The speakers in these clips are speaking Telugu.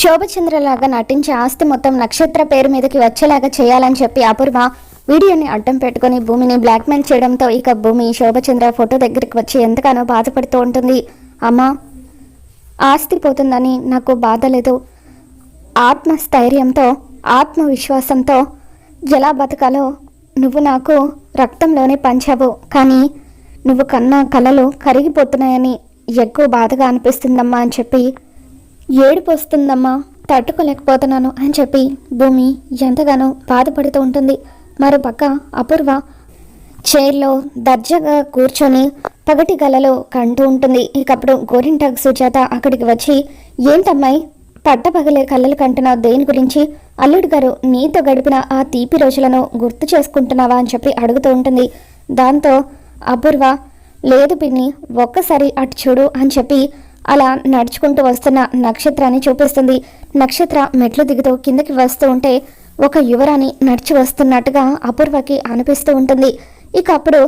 శోభచంద్రలాగా నటించి ఆస్తి మొత్తం నక్షత్ర పేరు మీదకి వచ్చేలాగా చేయాలని చెప్పి అపూర్వ వీడియోని అడ్డం పెట్టుకుని భూమిని బ్లాక్మెయిల్ చేయడంతో ఇక భూమి శోభచంద్ర ఫోటో దగ్గరికి వచ్చి ఎంతగానో బాధపడుతూ ఉంటుంది. అమ్మా ఆస్తి పోతుందని నాకు బాధ లేదు. ఆత్మస్థైర్యంతో ఆత్మవిశ్వాసంతో ఎలా బతకాలో నువ్వు నాకు రక్తంలోనే పంచావు. కానీ నువ్వు కన్న కలలు కరిగిపోతున్నాయని ఎక్కువ బాధగా అనిపిస్తుందమ్మా అని చెప్పి ఏడుపు వస్తుందమ్మా తట్టుకోలేకపోతున్నాను అని చెప్పి భూమి ఎంతగానో బాధపడుతూ ఉంటుంది. మరోపక్క అపూర్వ చైర్లో దర్జాగా కూర్చొని పగటి గలలో కంటూ ఉంటుంది. ఇకప్పుడు గోరింటాకు సుజాత అక్కడికి వచ్చి ఏంటమ్మాయి పట్టపగలే కళ్ళలు కంటున్నావు దేని గురించి? అల్లుడు గారు నీతో గడిపిన ఆ తీపి రోజులను గుర్తు చేసుకుంటున్నావా? అని చెప్పి అడుగుతూ ఉంటుంది. దాంతో అపూర్వ లేదు పిన్ని ఒక్కసారి అటు చూడు అని చెప్పి అలా నడుచుకుంటూ వస్తున్న నక్షత్రాన్ని చూపిస్తుంది. నక్షత్ర మెట్లు దిగుతూ కిందకి వస్తూ ఉంటే ఒక యువరాణి నడిచి వస్తున్నట్టుగా అపూర్వకి అనిపిస్తూ ఉంటుంది. ఇక అప్పుడు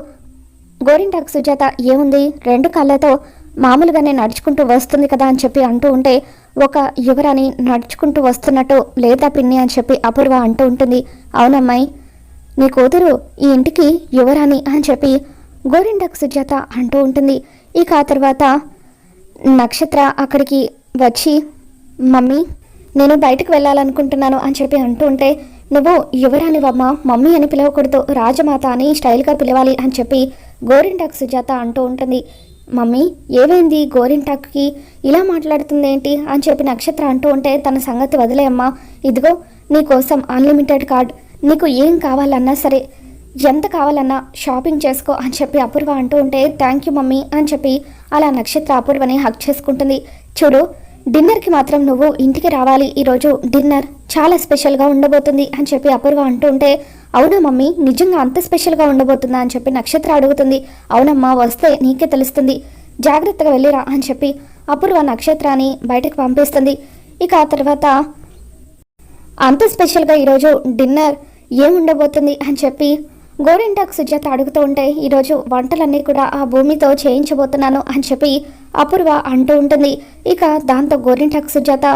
గోరింటాకు సుజాత ఏముంది? రెండు కాళ్ళతో మామూలుగానే నడుచుకుంటూ వస్తుంది కదా అని చెప్పి అంటూ ఉంటే ఒక యువరాణి నడుచుకుంటూ వస్తున్నట్టు లేదా పిన్ని అని చెప్పి అపూర్వ అంటూ ఉంటుంది. అవునమ్మాయి నీ కూతురు ఈ ఇంటికి యువరాణి అని చెప్పి గోరింటాకు సుజాత అంటూ ఉంటుంది. ఇక ఆ తర్వాత నక్షత్ర అక్కడికి వచ్చి మమ్మీ నేను బయటకు వెళ్ళాలనుకుంటున్నాను అని చెప్పి అంటూ ఉంటే నువ్వు యువరానివమ్మ మమ్మీ అని పిలవకూడదు. రాజమాత అని స్టైల్గా పిలవాలి అని చెప్పి గోరింటాక్ సుజాత అంటూ ఉంటుంది. మమ్మీ ఏమైంది? గోరింటాక్కి ఇలా మాట్లాడుతుంది ఏంటి? అని చెప్పి నక్షత్ర అంటూ ఉంటే తన సంగతి వదిలేయమ్మా ఇదిగో నీ కోసం అన్లిమిటెడ్ కార్డ్. నీకు ఏం కావాలన్నా సరే ఎంత కావాలన్నా షాపింగ్ చేసుకో అని చెప్పి అపూర్వ అంటూ ఉంటే థ్యాంక్ యూ మమ్మీ అని చెప్పి అలా నక్షత్ర అపూర్వని హక్ చేసుకుంటుంది. చూడు డిన్నర్కి మాత్రం నువ్వు ఇంటికి రావాలి. ఈరోజు డిన్నర్ చాలా స్పెషల్గా ఉండబోతుంది అని చెప్పి అపూర్వ అంటూ ఉంటే అవునా మమ్మీ? నిజంగా అంత స్పెషల్గా ఉండబోతుందా అని చెప్పి నక్షత్ర అడుగుతుంది. అవునమ్మా వస్తే నీకే తెలుస్తుంది. జాగ్రత్తగా వెళ్ళిరా అని చెప్పి అపూర్వ నక్షత్రాన్ని బయటకు పంపిస్తుంది. ఇక ఆ తర్వాత అంత స్పెషల్గా ఈరోజు డిన్నర్ ఏముండబోతుంది అని చెప్పి గోరింటాకు సుజాత అడుగుతూ ఉంటే ఈరోజు వంటలన్నీ కూడా ఆ భూమితో చేయించబోతున్నాను అని చెప్పి అపూర్వ అంటూ ఉంటుంది. ఇక దాంతో గోరింటాకు సుజాత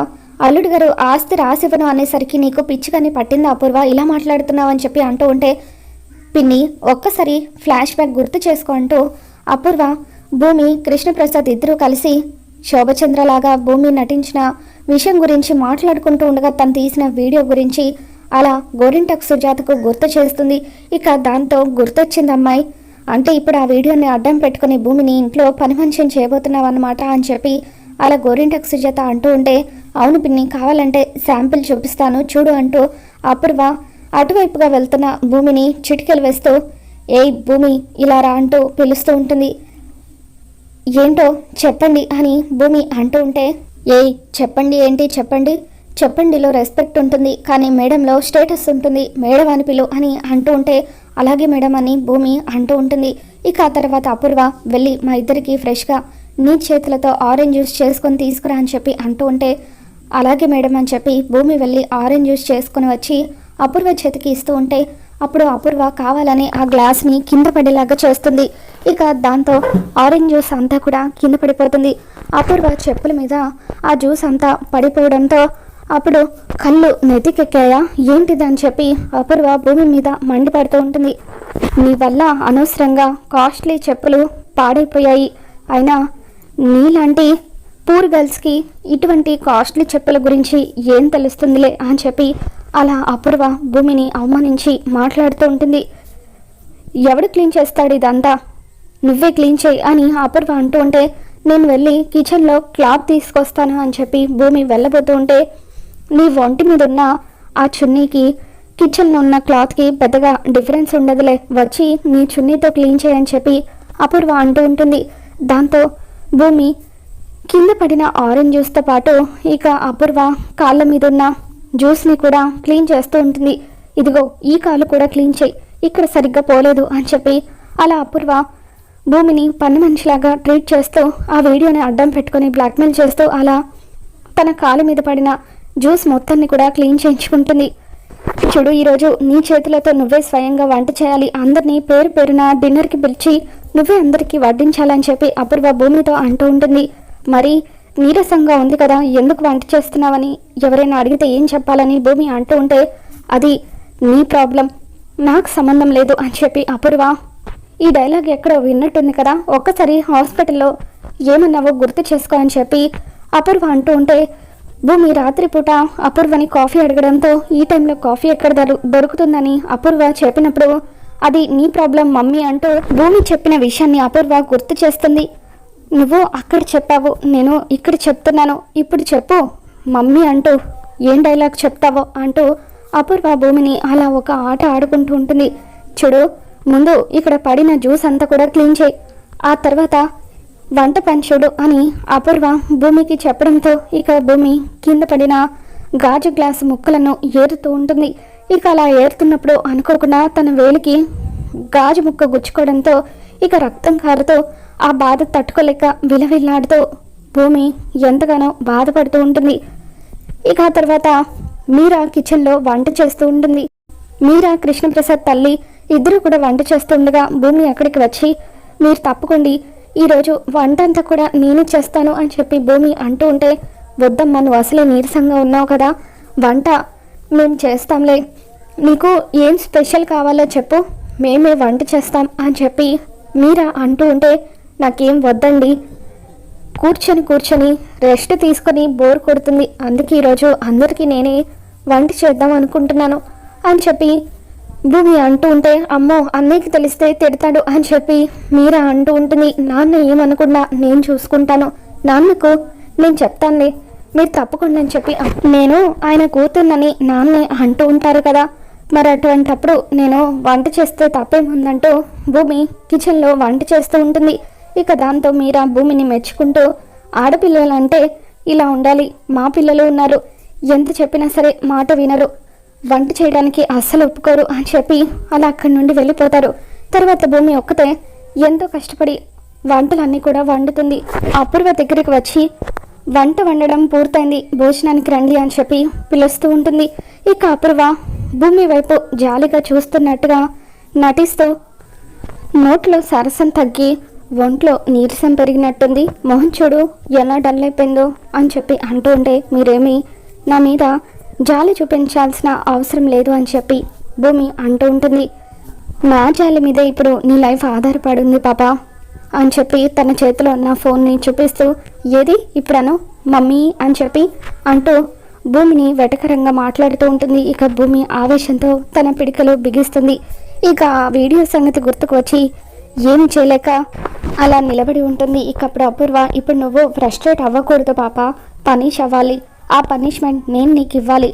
అల్లుడు గారు ఆస్తి రాసివ్వను అనేసరికి నీకు పిచ్చిగాని పట్టింది అపూర్వ? ఇలా మాట్లాడుతున్నావు అని చెప్పి అంటూ ఉంటే పిన్ని ఒక్కసారి ఫ్లాష్ బ్యాక్ గుర్తు చేసుకుంటూ అపూర్వ భూమి కృష్ణప్రసాద్ ఇద్దరూ కలిసి శోభచంద్రలాగా భూమి నటించిన విషయం గురించి మాట్లాడుకుంటూ ఉండగా తను తీసిన వీడియో గురించి అలా గోరింటక్ సుజాతకు గుర్తు చేస్తుంది. ఇక దాంతో గుర్తొచ్చింది అమ్మాయి. అంటే ఇప్పుడు ఆ వీడియోని అడ్డం పెట్టుకుని భూమిని ఇంట్లో పని మనిషిని చేయబోతున్నావు అనమాట అని చెప్పి అలా గోరింటక్ సుజాత అంటూ ఉంటే అవును పిన్ని కావాలంటే శాంపిల్ చూపిస్తాను చూడు అంటూ అపూర్వ అటువైపుగా వెళ్తున్న భూమిని చిటికెలు వేస్తూ ఏయ్ భూమి ఇలా రా అంటూ పిలుస్తూ ఉంటుంది. ఏంటో చెప్పండి అని భూమి అంటూ ఉంటే ఏయ్ చెప్పండి ఏంటి చెప్పండి? చెప్పండిలో రెస్పెక్ట్ ఉంటుంది కానీ మేడంలో స్టేటస్ ఉంటుంది మేడం అని పిలు అని అంటూ ఉంటే అలాగే మేడం అని భూమి అంటూ ఉంటుంది. ఇక ఆ తర్వాత అపూర్వ వెళ్ళి మా ఇద్దరికి ఫ్రెష్గా నీ చేతులతో ఆరెంజ్ జ్యూస్ చేసుకొని తీసుకురా అని చెప్పి అంటూ ఉంటే అలాగే మేడం అని చెప్పి భూమి వెళ్ళి ఆరెంజ్ జ్యూస్ చేసుకుని వచ్చి అపూర్వ చేతికి ఇస్తూ ఉంటే అప్పుడు అపూర్వ కావాలని ఆ గ్లాస్ని కింద పడేలాగా చేస్తుంది. ఇక దాంతో ఆరెంజ్ జ్యూస్ అంతా కూడా కింద పడిపోతుంది. అపూర్వ చెప్పుల మీద ఆ జ్యూస్ అంతా పడిపోవడంతో అప్పుడు కళ్ళు నెతికెక్కాయా ఏంటిదని చెప్పి అపూర్వ భూమి మీద మండిపడుతూ ఉంటుంది. నీ వల్ల అనవసరంగా కాస్ట్లీ చెప్పులు పాడైపోయాయి. అయినా నీలాంటి పూర్ గర్ల్స్కి ఇటువంటి కాస్ట్లీ చెప్పుల గురించి ఏం తెలుస్తుందిలే అని చెప్పి అలా అపూర్వ భూమిని అవమానించి మాట్లాడుతూ ఉంటుంది. ఎవడు క్లీన్ చేస్తాడు ఇదంతా? నువ్వే క్లీన్ చేయి అని అపూర్వ అంటూ ఉంటే నేను వెళ్ళి కిచెన్లో క్లాత్ తీసుకొస్తాను అని చెప్పి భూమి వెళ్ళబోతూ ఉంటే నీ ఒంటి మీద ఉన్న ఆ చున్నీకి కిచెన్లో ఉన్న క్లాత్కి పెద్దగా డిఫరెన్స్ ఉండదులే. వచ్చి నీ చున్నీతో క్లీన్ చేయని చెప్పి అపూర్వ అంటూ ఉంటుంది. దాంతో భూమి కింద పడిన ఆరెంజ్ జ్యూస్తో పాటు ఇక అపూర్వ కాళ్ళ మీద ఉన్న జ్యూస్ని కూడా క్లీన్ చేస్తూ ఉంటుంది. ఇదిగో ఈ కాలు కూడా క్లీన్ చేయి. ఇక్కడ సరిగ్గా పోలేదు అని చెప్పి అలా అపూర్వ భూమిని పని మనిషిలాగా ట్రీట్ చేస్తూ ఆ వీడియోని అడ్డం పెట్టుకొని బ్లాక్మెయిల్ చేస్తూ అలా తన కాలు మీద పడిన జ్యూస్ మొత్తాన్ని కూడా క్లీన్ చేయించుకుంటుంది. చూడు ఈరోజు నీ చేతులతో నువ్వే స్వయంగా వంట చేయాలి. అందరినీ పేరు పేరున డిన్నర్కి పిలిచి నువ్వే అందరికీ వడ్డించాలని చెప్పి అపూర్వ భూమితో అంటూ ఉంటుంది. మరి నీరసంగా ఉంది కదా ఎందుకు వంట చేస్తున్నావని? ఎవరైనా అడిగితే ఏం చెప్పాలని భూమి అంటూ ఉంటే అది నీ ప్రాబ్లం నాకు సంబంధం లేదు అని చెప్పి అపూర్వ ఈ డైలాగ్ ఎక్కడో విన్నట్టుంది కదా. ఒక్కసారి హాస్పిటల్లో ఏమన్నావో గుర్తు చేసుకో అని చెప్పి అపూర్వ అంటూ ఉంటే భూమి రాత్రిపూట అపూర్వని కాఫీ అడగడంతో ఈ టైంలో కాఫీ ఎక్కడ దొరుకుతుందని అపూర్వ చెప్పినప్పుడు అది నీ ప్రాబ్లం మమ్మీ అంటూ భూమి చెప్పిన విషయాన్ని అపూర్వ గుర్తు చేస్తుంది. నువ్వు అక్కడ చెప్పావు నేను ఇక్కడ చెప్తున్నాను ఇప్పుడు చెప్పు మమ్మీ అంటూ ఏం డైలాగ్ చెప్తావో అంటూ అపూర్వ భూమిని అలా ఒక ఆట ఆడుకుంటూ ఉంటుంది. చూడు ముందు ఇక్కడ పడిన జ్యూస్ అంతా కూడా క్లీన్ చేయి. ఆ తర్వాత వంట పంచుడు అని అపూర్వ భూమికి చెప్పడంతో ఇక భూమి కింద పడిన గాజు గ్లాసు ముక్కలను ఏరుతూ ఉంటుంది. ఇక అలా ఏరుతున్నప్పుడు అనుకోకుండా తన వేలికి గాజు ముక్క గుచ్చుకోవడంతో ఇక రక్తం కారుతూ ఆ బాధ తట్టుకోలేక విలవిల్లాడుతూ భూమి ఎంతగానో బాధపడుతూ ఉంటుంది. ఇక ఆ తర్వాత మీరా కిచెన్లో వంట చేస్తూ ఉంటుంది. మీరా కృష్ణప్రసాద్ తల్లి ఇద్దరు కూడా వంట చేస్తుండగా భూమి అక్కడికి వచ్చి మీరు తప్పకుండా ఈరోజు వంట అంతా కూడా నేనే చేస్తాను అని చెప్పి భూమి అంటూ ఉంటే వద్దమ్మా నువ్వు అసలే నీరసంగా ఉన్నావు కదా వంట మేము చేస్తాంలే. నీకు ఏం స్పెషల్ కావాలో చెప్పు మేమే వంట చేస్తాం అని చెప్పి మీరా అంటూ ఉంటే నాకేం వద్దండి. కూర్చొని కూర్చొని రెస్ట్ తీసుకొని బోర్ కొడుతుంది. అందుకే ఈరోజు అందరికీ నేనే వంట చేద్దాం అనుకుంటున్నాను అని చెప్పి భూమి అంటూ ఉంటే అమ్మో అన్నయ్యకి తెలిస్తే తిడతాడు అని చెప్పి మీరా అంటూ ఉంటుంది. నాన్న ఏమనకుండా నేను చూసుకుంటాను. నాన్నకు నేను చెప్తానులే మీరు తప్పకుండా అని చెప్పి నేను ఆయన కూతుర్నని నాన్నే అంటూ ఉంటారు కదా. మరి అటువంటప్పుడు నేను వంట చేస్తే తప్పేముందంటూ భూమి కిచెన్లో వంట చేస్తూ ఉంటుంది. ఇక దాంతో మీరా భూమిని మెచ్చుకుంటూ ఆడపిల్లలంటే ఇలా ఉండాలి మా పిల్లలు ఉన్నారు. ఎంత చెప్పినా సరే మాట వినరు. వంట చేయడానికి అస్సలు ఒప్పుకోరు అని చెప్పి అలా అక్కడి నుండి వెళ్ళిపోతారు. తర్వాత భూమి ఒక్కతే ఎంతో కష్టపడి వంటలన్నీ కూడా వండుతుంది. అపూర్వ దగ్గరికి వచ్చి వంట వండడం పూర్తయింది భోజనానికి రండి అని చెప్పి పిలుస్తూ ఉంటుంది. ఇక అపూర్వ భూమి వైపు జాలిగా చూస్తున్నట్టుగా నటిస్తూ నోట్లో సరసం తగ్గి ఒంట్లో నీరసం పెరిగినట్టుంది. మొహం చూడు ఎలా డల్ అయిపోయిందో అని చెప్పి అంటూ ఉంటే మీరేమి నా మీద జాలి చూపించాల్సిన అవసరం లేదు అని చెప్పి భూమి అంటూ ఉంటుంది. నా జాలి మీదే ఇప్పుడు నీ లైఫ్ ఆధారపడి ఉంది పాప అని చెప్పి తన చేతిలో నా ఫోన్ని చూపిస్తూ ఏది ఇప్పుడను? మమ్మీ? అని చెప్పి అంటూ భూమిని వెటకరంగా మాట్లాడుతూ ఉంటుంది. ఇక భూమి ఆవేశంతో తన పిడికలు బిగిస్తుంది. ఇక ఆ వీడియో సంగతి గుర్తుకు వచ్చి ఏమి చేయలేక అలా నిలబడి ఉంటుంది. ఇక అప్పుడు అపూర్వ ఇప్పుడు నువ్వు ఫ్రస్ట్రేట్ అవ్వకూడదు పాప. పనిష్ అవ్వాలి ఆ పనిష్మెంట్ నేను నీకు ఇవ్వాలి.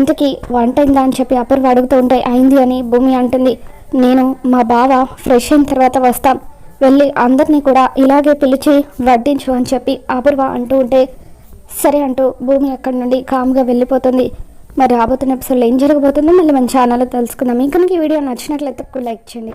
ఇంతకీ వంట అయిందా అని చెప్పి అపూర్వ అడుగుతూ ఉంటే అయింది అని భూమి అంటుంది. నేను మా బావ ఫ్రెష్ అయిన తర్వాత వస్తాం. వెళ్ళి అందరినీ కూడా ఇలాగే పిలిచి వడ్డించు అని చెప్పి అపూర్వ అంటూ ఉంటే సరే అంటూ భూమి అక్కడి నుండి కామ్గా వెళ్ళిపోతుంది. మరి రాబోతున్న ఎపిసోడ్లో ఏం జరగబోతుందో మళ్ళీ మన ఛానల్లో తెలుసుకుందాం. ఇంకా మీకు ఈ వీడియో నచ్చినట్లయితే లైక్ చేయండి.